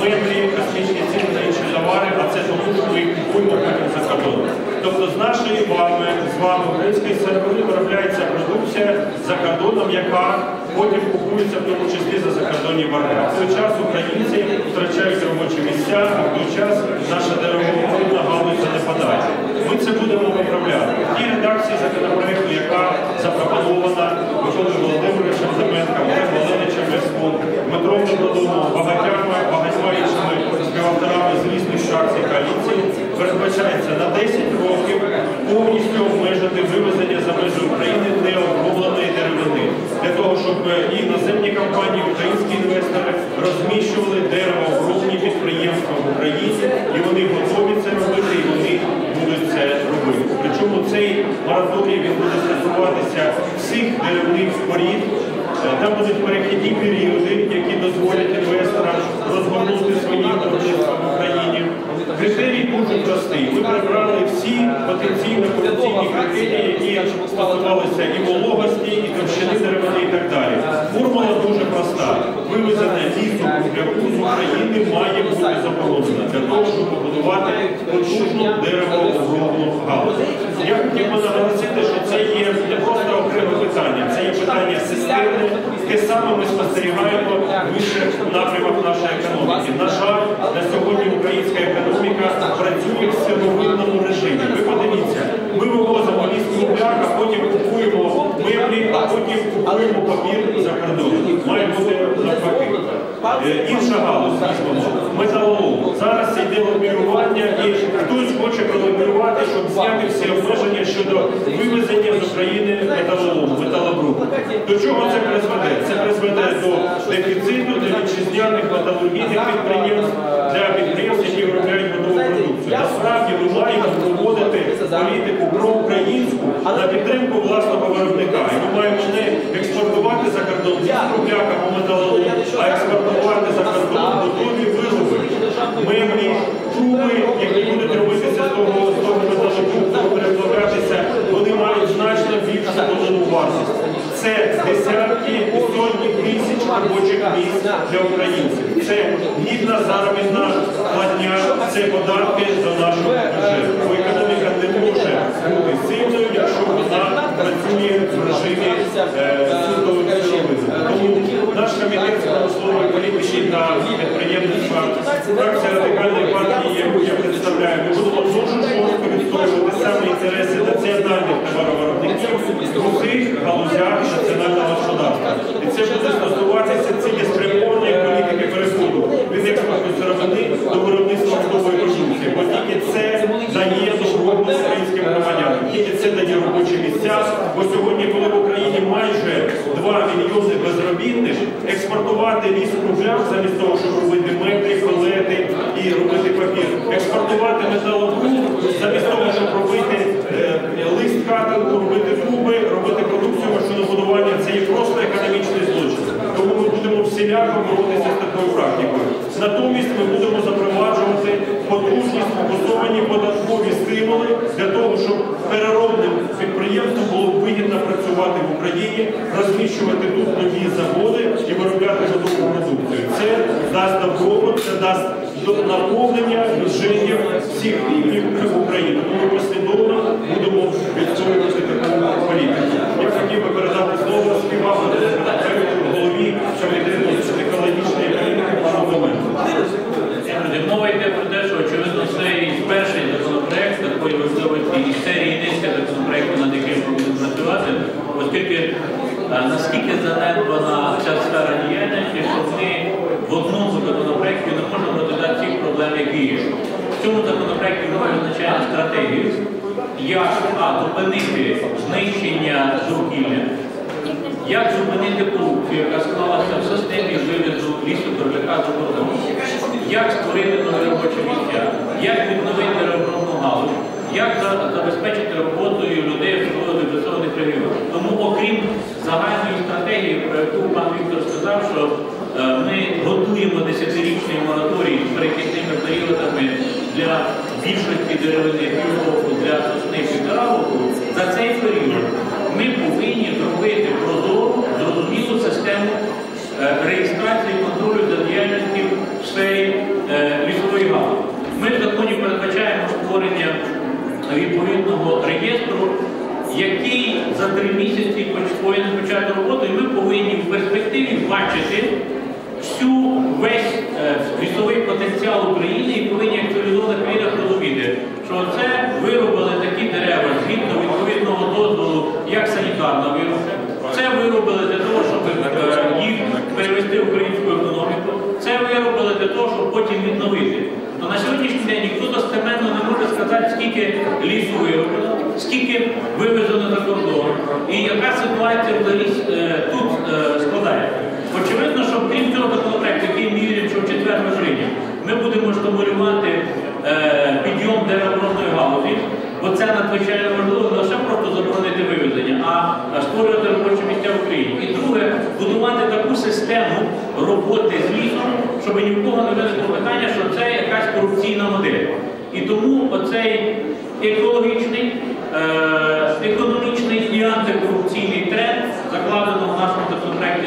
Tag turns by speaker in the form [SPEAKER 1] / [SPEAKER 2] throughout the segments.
[SPEAKER 1] меблі, космічні ціни на інші товари, а це тому, що ми їх купуємо потім за кордоном. Тобто з нашої вами, з вами української сировини виробляється продукція за кордоном, яка потім купується в тому числі за закордонні вироби. В той час українці втрачають робочі місця, а в той час наша деревообробна галузь занепадає. Ми це будемо виправляти. В тій редакції законопроекту, яка запропонована Миколою Володимировичем Заменком, Олегом Оленичем Ляском, Дмитром Добродомом, багатьма, багатьма іншими співавторами з різних фракцій коаліції, передбачається на 10 років повністю обмежити вивезення за межі України необробленої деревини. Для того, щоб і іноземні компанії, українські інвестори розміщували деревообробні підприємства в Україні, і вони готові це робити, і вони будуть це робити. Цей мораторій він буде стосуватися всіх деревних порід. Е, Там будуть перехідні періоди, які дозволять інвесторам розгорнути свої виробництва в Україні. Критерій дуже простий. Ми прибрали всі потенційно корупційні критерії, які стосувалися і вологості, і товщини деревини і так далі. Проста. Вивезення лісу кругляку з України має бути заборонено для того, щоб побудувати потужну деревообробну галузь. Я хотів би наголосити, що це є не просто окреме питання, це є питання системне, те саме ми спостерігаємо в інших напрямах нашої економіки. На жаль, на сьогодні українська економіка працює в сировинному режимі. Ви подивіться, ми вивозимо ліс кругляк, а потім купуємо меблі, а потім купуємо папір за кордоном. Має бути навпаки. Е, Інша галузь візьмемо, металолом. Зараз йде лобіювання і хтось хоче пролобіювати, щоб зняти всі обмеження щодо вивезення з України металолому, металобрухту. До чого це призведе? Це призведе до дефіциту для вітчизняних металургійних підприємств, для підприємств, які виробляють готову продукцію. Насправді ми маємо проводити політику проукраїнську на підтримку власного виробника. І ми маємо не експортувати за кордон кругляк або металолом, а експортувати за кордон готові вироби, меблі, труби, які будуть робитися з того, з того металобрухту, переплавлятися, вони мають значно більшу додану вартість. Це десятки і сотні тисяч робочих місць для українців. Це гідна заробітна платня, це податки до нашого бюджету. Бо економіка не може бути сильною, якщо вона працює в режимі е, суто сировини. Тому наш комітет з промислової політики та підприємництва, фракція радикальної партії, яку я представляю, ми будемо дуже жорстко відстоювати саме інтереси національних товаровиробників в усіх галузях національного господарства. І це буде стосуватися цілеспрямованої політики переходу від експорту сировини до виробництва готової продукції. Бо тільки це дає допомогу українським громадянам, тільки це дає робочі місця. Бо сьогодні, коли в Україні майже 2 мільйони безробітних, експортувати ліс кругляк замість того, щоб робити меблі, палети і робити папір, експортувати металобрухт замість того, щоб робити е, лист катанку, робити труби, робити продукцію машинобудування, це є просто економічний злочин. Тому ми будемо всіляко боротися з такою практикою. Натомість ми будемо запроваджувати потужні сфокусовані податкові стимули для того, щоб переробним підприємствам Україні, розміщувати тут нові заводи і виробляти готову продукцію. Це дасть добробут, це дасть наповнення бюджетів всіх рівнів України. Тому послідовно будемо відстоювати таку політику. Я хотів би передати слово співавтору законопроекту голові комітету з екологічної політики пану Доменку.
[SPEAKER 2] Друзі, Мова йде про те, що очевидно це і перший законопроект такої важливості і серії низки законопроектів, над яким ми будемо працювати, оскільки а, наскільки занедбана ця сфера діяльності, що ми в одному законопроекті не можемо розглядати всіх проблем, які є. В цьому законопроекті ми визначаємо стратегію, як а, зупинити знищення довкілля, як зупинити корупцію, яка склалася в системі вивезу лісу кругляка за кордону? Як створити нові робочі місця? Як відновити робочу галузь? Як забезпечити роботою людей в депресованих регіонах? Тому, окрім загальної стратегії, про яку пан Віктор сказав, що е, ми готуємо десятирічний мораторій з перехідними періодами для більшості деревини півроку, для сосни півтора року, за цей період ми повинні зробити прозору, зрозумілу систему е, реєстрації і контролю за діяльністю в сфері відповідного реєстру, який за три місяці повинен почати роботу, і ми повинні в перспективі бачити всю весь е, лісовий потенціал України і повинні як цивілізована країна розуміти, що це виробили такі дерева згідно відповідного дозволу, як санітарна вирубка. Це виробили для того, щоб е, їх перевести в українську економіку. Це виробили для того, щоб потім відновити. То на сьогоднішній день ніхто достеменно не може сказати, скільки лісу вироблено, скільки вивезено за кордон, і яка ситуація взагалі е, тут е, складається. Очевидно, що крім цього законопроекту, який ми віримо, що в четвер ми ми будемо стимулювати е, підйом деревообробної галузі, бо це надзвичайно важливо не лише просто заборонити вивезення, а створювати робочі місця в Україні. І друге, будувати таку систему роботи з лісом, щоб ні в кого не виникло питання, що це якась корупційна модель. І тому оцей екологічний, економічний і антикорупційний тренд закладено в нашому законопроекті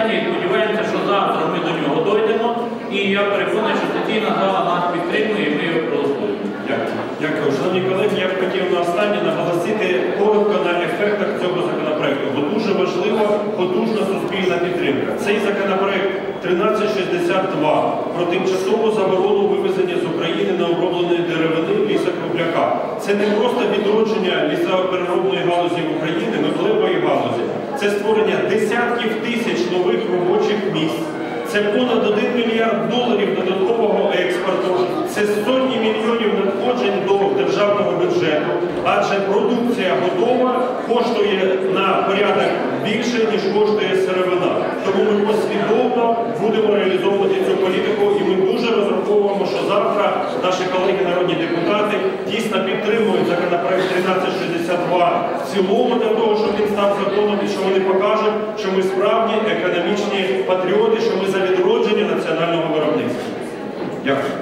[SPEAKER 2] читання. І сподіваємося, що завтра ми до нього дойдемо. І я переконаний, що сесійна зала нас підтримує, і ми його проголосуємо.
[SPEAKER 1] Дякую. Дякую. Шановні колеги, я б хотів на останнє наголосити коротко на ефектах цього законопроекту, бо дуже важлива потужна суспільна підтримка. Цей законопроект 1362 про тимчасову заборону вивезення з України необробленої деревини лісокругляка. Це не просто відродження лісопереробної галузі в Україні. Це створення десятків тисяч нових робочих місць. Це понад 1 мільярд доларів додаткового експорту, це сотні мільйонів надходжень до державного бюджету, адже продукція готова коштує на порядок більше, ніж коштує сировина. Тому ми послідовно будемо реалізовувати цю політику, і ми дуже розраховуємо, що завтра наші колеги народні депутати дійсно підтримують законопроект 1362 в цілому для того, щоб він став законом, і що вони покажуть, що ми справді економічні патріоти, що ми за відродження національного виробництва. Дякую.